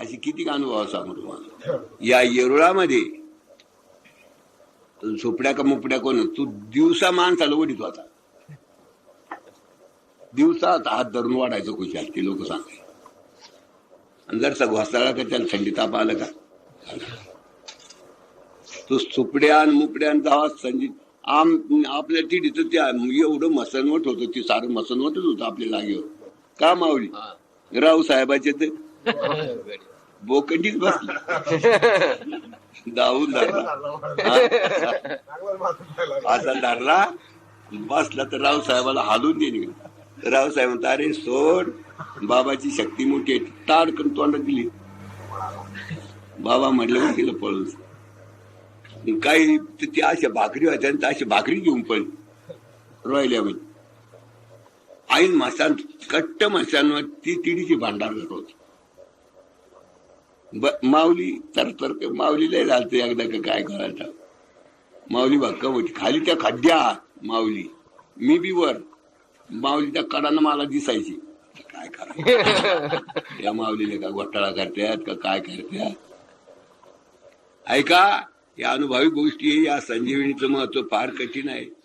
अशी किती अनुभव सांगू तुम्हाला? या येरुळामध्ये तो झोपड्या का मुपड्या कोण तू दिवसा माणसाला ओढीत होता. दिवसा हात धरून वाढायचं खुशाल ते लोक सांगाय आणि जर घोसाळा का त्याला थंडी ताप आलं का? तो सुपड्या आणि मुपड्यांचा आवाज संजीत आम आपल्या तिडीचं ते एवढं मसनवट होतं ते सारं मसनवटच होतं आपल्या जागेवर. का मावली राव साहेबाचे ते बोकंडीच बसली. दावून धरला असा धरला बसला तर राव साहेबाला हालून देणे राव साहेब म्हणता अरे सोड बाबाची शक्ती मोठी आहे ताड करून तोंडात दिली. बाबा म्हटलं तिला पळून काही ती अशा भाकरी होत्या अशी भाकरी घेऊन पण राहिल्या म्हणजे आईन मासान कट्ट माशांवर ती तिडीची भांडार करत होती. माऊली तर तर माऊली लय झालत एकदा का काय करायचं. माऊली भक्का होती. खाली त्या खड्ड्यात माऊली. मी बी वर. माऊली त्या कडानं मला दिसायची. काय करा या माऊलीला का घोटाळा करतात का काय करतात ऐका या अनुभवी गोष्टी या संजीवनीचं महत्त्व फार कठीण आहे.